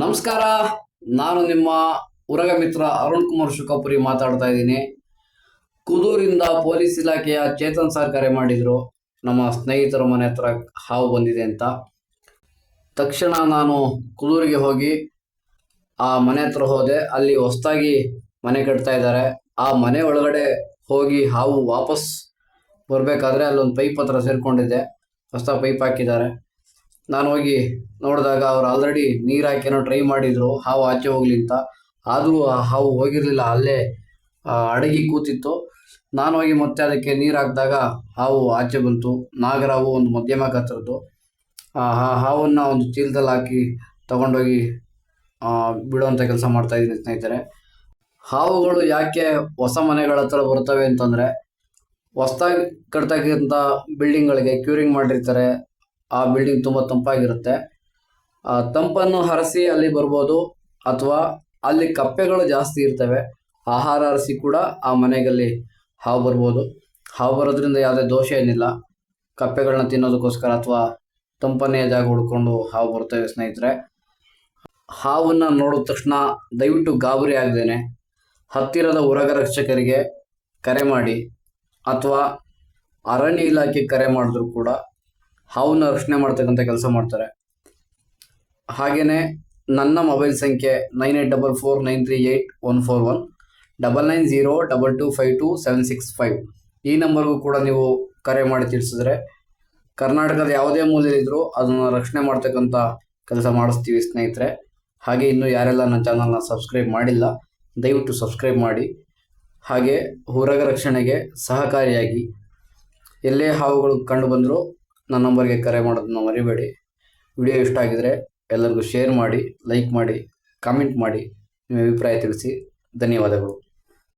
ನಮಸ್ಕಾರ. ನಾನು ನಿಮ್ಮ ಉರಗ ಮಿತ್ರ ಅರುಣ್ ಕುಮಾರ್ ಶುಕಾಪುರಿ ಮಾತಾಡ್ತಾ ಇದ್ದೀನಿ. ಕುದೂರಿಂದ ಪೊಲೀಸ್ ಇಲಾಖೆಯ ಚೇತನ್ ಸರ್ ಕರೆ ಮಾಡಿದ್ರು. ನಮ್ಮ ಸ್ನೇಹಿತರ ಮನೆ ಹತ್ರ ಹಾವು ಬಂದಿದೆ ಅಂತ. ತಕ್ಷಣ ನಾನು ಕುದೂರಿಗೆ ಹೋಗಿ ಆ ಮನೆ ಹತ್ರ ಹೋದೆ. ಅಲ್ಲಿ ಹೊಸದಾಗಿ ಮನೆ ಕಟ್ತಾ ಇದ್ದಾರೆ. ಆ ಮನೆ ಒಳಗಡೆ ಹೋಗಿ ಹಾವು ವಾಪಸ್ ಬರಬೇಕಾದ್ರೆ ಅಲ್ಲೊಂದು ಪೈಪ್ ಹತ್ರ ಸೇರ್ಕೊಂಡಿದ್ದೆ. ಹೊಸ ಪೈಪ್ ಹಾಕಿದ್ದಾರೆ. ನಾನು ಹೋಗಿ ನೋಡಿದಾಗ ಅವ್ರು ಆಲ್ರೆಡಿ ನೀರು ಹಾಕೇನೋ ಟ್ರೈ ಮಾಡಿದ್ರು, ಹಾವು ಆಚೆ ಹೋಗ್ಲಿ ಅಂತ. ಆದರೂ ಆ ಹಾವು ಹೋಗಿರಲಿಲ್ಲ, ಅಲ್ಲೇ ಅಡಗಿ ಕೂತಿತ್ತು. ನಾನು ಹೋಗಿ ಮತ್ತೆ ಅದಕ್ಕೆ ನೀರು ಹಾಕಿದಾಗ ಹಾವು ಆಚೆ ಬಂತು. ನಾಗರಾವು ಒಂದು ಮಧ್ಯಮ ಗಾತ್ರದ್ದು. ಆ ಹಾವನ್ನು ಒಂದು ಚೀಲದಲ್ಲಿ ಹಾಕಿ ತಗೊಂಡೋಗಿ ಬಿಡುವಂಥ ಕೆಲಸ ಮಾಡ್ತಾ ಇದ್ದೀನಿ ಸ್ನೇಹಿತರೆ. ಹಾವುಗಳು ಯಾಕೆ ಹೊಸ ಮನೆಗಳ ಹತ್ರ ಬರ್ತವೆ ಅಂತಂದರೆ, ಹೊಸ್ದಾಗಿ ಕಟ್ತಕ್ಕಂಥ ಬಿಲ್ಡಿಂಗ್ಗಳಿಗೆ ಕ್ಯೂರಿಂಗ್ ಮಾಡಿರ್ತಾರೆ. ಆ ಬಿಲ್ಡಿಂಗ್ ತುಂಬ ತಂಪಾಗಿರುತ್ತೆ. ತಂಪನ್ನು ಹರಸಿ ಅಲ್ಲಿ ಬರ್ಬೋದು ಅಥವಾ ಅಲ್ಲಿ ಕಪ್ಪೆಗಳು ಜಾಸ್ತಿ ಇರ್ತವೆ, ಆಹಾರ ಹರಿಸಿ ಕೂಡ ಆ ಮನೆಗಲ್ಲಿ ಹಾವು ಬರ್ಬೋದು. ಹಾವು ಬರೋದ್ರಿಂದ ಯಾವುದೇ ದೋಷ ಏನಿಲ್ಲ. ಕಪ್ಪೆಗಳನ್ನ ತಿನ್ನೋದಕ್ಕೋಸ್ಕರ ಅಥವಾ ತಂಪನೆಯ ಜಾಗ ಹುಡ್ಕೊಂಡು ಹಾವು ಬರ್ತವೆ ಸ್ನೇಹಿತರೆ. ಹಾವನ್ನು ನೋಡಿದ ತಕ್ಷಣ ದಯವಿಟ್ಟು ಗಾಬರಿ ಆಗದೇನೆ. ಹತ್ತಿರದ ರಕ್ಷಕರಿಗೆ ಕರೆ ಮಾಡಿ ಅಥವಾ ಅರಣ್ಯ ಇಲಾಖೆಗೆ ಕರೆ ಮಾಡಿದ್ರು ಕೂಡ ಹಾವನ್ನ ರಕ್ಷಣೆ ಮಾಡ್ತಕ್ಕಂಥ ಕೆಲಸ ಮಾಡ್ತಾರೆ. ಹಾಗೆಯೇ ನನ್ನ ಮೊಬೈಲ್ ಸಂಖ್ಯೆ nine eight double four nine three eight one four one, double nine zero double two five two seven six five. ಈ ನಂಬರ್ಗೂ ಕೂಡ ನೀವು ಕರೆ ಮಾಡಿ ತಿಳಿಸಿದ್ರೆ ಕರ್ನಾಟಕದ ಯಾವುದೇ ಮೂಲೆಯಲ್ಲಿದ್ದರೂ ಅದನ್ನು ರಕ್ಷಣೆ ಮಾಡ್ತಕ್ಕಂಥ ಕೆಲಸ ಮಾಡಿಸ್ತೀವಿ ಸ್ನೇಹಿತರೆ. ಹಾಗೆ ಇನ್ನೂ ಯಾರೆಲ್ಲ ನನ್ನ ಚಾನಲ್ನ ಸಬ್ಸ್ಕ್ರೈಬ್ ಮಾಡಿಲ್ಲ, ದಯವಿಟ್ಟು ಸಬ್ಸ್ಕ್ರೈಬ್ ಮಾಡಿ. ಹಾಗೆ ಹೊರಗ ರಕ್ಷಣೆಗೆ ಸಹಕಾರಿಯಾಗಿ ಎಲ್ಲೇ ಹಾವುಗಳು ಕಂಡು ಬಂದರೂ ನನ್ನ ನಂಬರ್ಗೆ ಕರೆ ಮಾಡೋದನ್ನ ಮರಿಬೇಡಿ. ವಿಡಿಯೋ ಇಷ್ಟ ಆಗಿದರೆ ಎಲ್ಲರಿಗೂ ಶೇರ್ ಮಾಡಿ, ಲೈಕ್ ಮಾಡಿ ಕಾಮೆಂಟ್ ಮಾಡಿ, ನಿಮ್ಮ ಅಭಿಪ್ರಾಯ ತಿಳಿಸಿ. ಧನ್ಯವಾದಗಳು.